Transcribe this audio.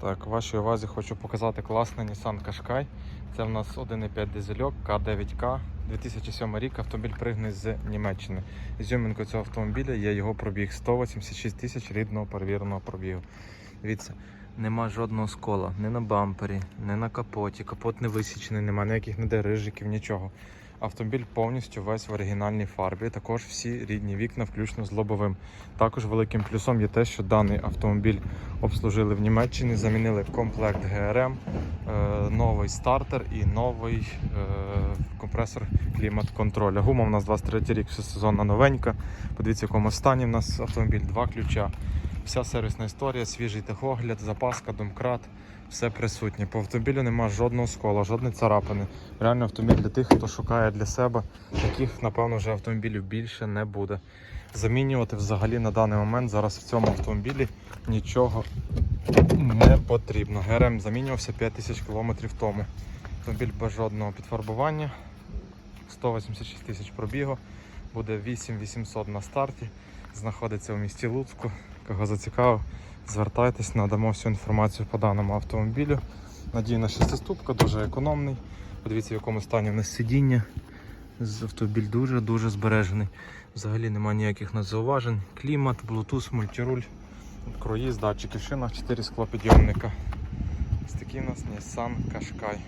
Так, вашій увазі хочу показати класний Nissan Qashqai. Це в нас 1,5 дизельок К9К 2007 рік. Автомобіль пригнаний з Німеччини. Ізюминкою цього автомобіля є його пробіг 186 тисяч рідного перевіреного пробігу. Дивіться, нема жодного скола, ні на бампері, ні на капоті. Капот не висічений, нема ніяких ніде рижиків, нічого. Автомобіль повністю весь в оригінальній фарбі. Також всі рідні вікна, включно з лобовим. Також великим плюсом є те, що даний автомобіль обслужили в Німеччині, замінили комплект ГРМ, е, новий стартер і новий е, компресор клімат-контроля. Гума у нас 23 рік, все сезонна новенька. Подивіться, в якому стані в нас автомобіль, два ключа. Вся сервісна історія, свіжий техогляд, запаска, домкрат, все присутнє. По автомобілю немає жодного скола, жодної царапини. Реально автомобіль для тих, хто шукає для себе. Таких, напевно, вже автомобілів більше не буде. Замінювати взагалі на даний момент зараз в цьому автомобілі нічого не потрібно. ГРМ замінювався 5000 км тому. Автомобіль без жодного підфарбування. 186 тисяч пробігу. Буде 8800 на старті. Знаходиться в місті Луцьку. Кого зацікавив, звертайтесь, надамо всю інформацію по даному автомобілю. Надійна шестиступка, дуже економний. Подивіться, в якому стані в нас сидіння. Автомобіль дуже-дуже збережений. Взагалі немає ніяких зауважень. Клімат, Bluetooth, мультируль, круїз, датчики в шинах, 4 склопідйомника. Ось такий у нас Nissan Qashqai.